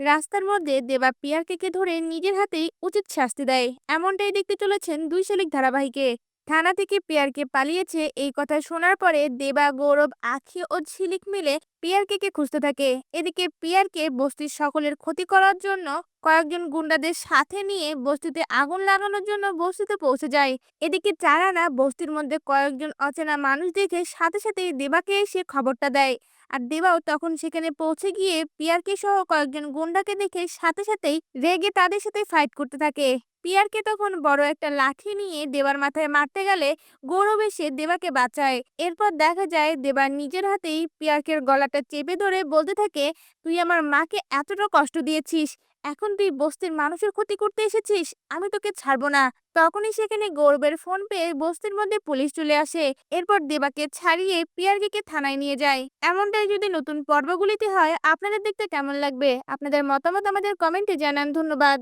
রাস্তার মধ্যে দেবা পিয়ারকে ধরে নিজের হাতেই উচিত শাস্তি দেয়। এমনটাই দেখতে চলেছেন দুই শালিক ধারাবাহিকে। থানা থেকে পিয়ারকে পালিয়েছে। এই কথা শোনার পরে দেবা, গৌরব, আখি ও ঝিলিক মিলে পিয়ারকে খুঁজতে থাকে? এদিকে পিয়ারকে বস্তির সকলের ক্ষতি করার জন্য কয়েকজন গুন্ডাদের সাথে নিয়ে বস্তিতে আগুন লাগানোর জন্য বস্তিতে পৌঁছে যায়। এদিকে চারানা বস্তির মধ্যে কয়েকজন অচেনা মানুষ দেখে সাথে সাথেই দেবাকে এসে খবরটা দেয়। আর দেবাও তখন সেখানে পৌঁছে গিয়ে পিয়ারকে সহ কয়েকজন গুন্ডাকে দেখে সাথে সাথেই রেগে তাদের সাথে ফাইট করতে থাকে। পিয়ারকে তখন বড় একটা লাঠি নিয়ে দেবার মাথায় মারতে গেলে গৌরব এসে দেবাকে বাঁচায়। এরপর দেখা যায় দেবা নিজের হাতেই পিয়ারকের গলাটা চেপে ধরে বলতে থাকে, তুই আমার মাকে এতটা কষ্ট দিয়েছিস, এখন তুই বস্তির মানুষের ক্ষতি করতে এসেছিস, আমি তোকে ছাড়বো না। তখনই সেখানে গৌরবের ফোন পেয়ে বস্তির মধ্যে পুলিশ চলে আসে। এরপর দেবাকে ছাড়িয়ে পিয়ারকে থানায় নিয়ে যায়। এমনটাই যদি নতুন পর্বগুলিতে হয়, আপনাদের দেখতে কেমন লাগবে? আপনাদের মতামত আমাদের কমেন্টে জানান। ধন্যবাদ।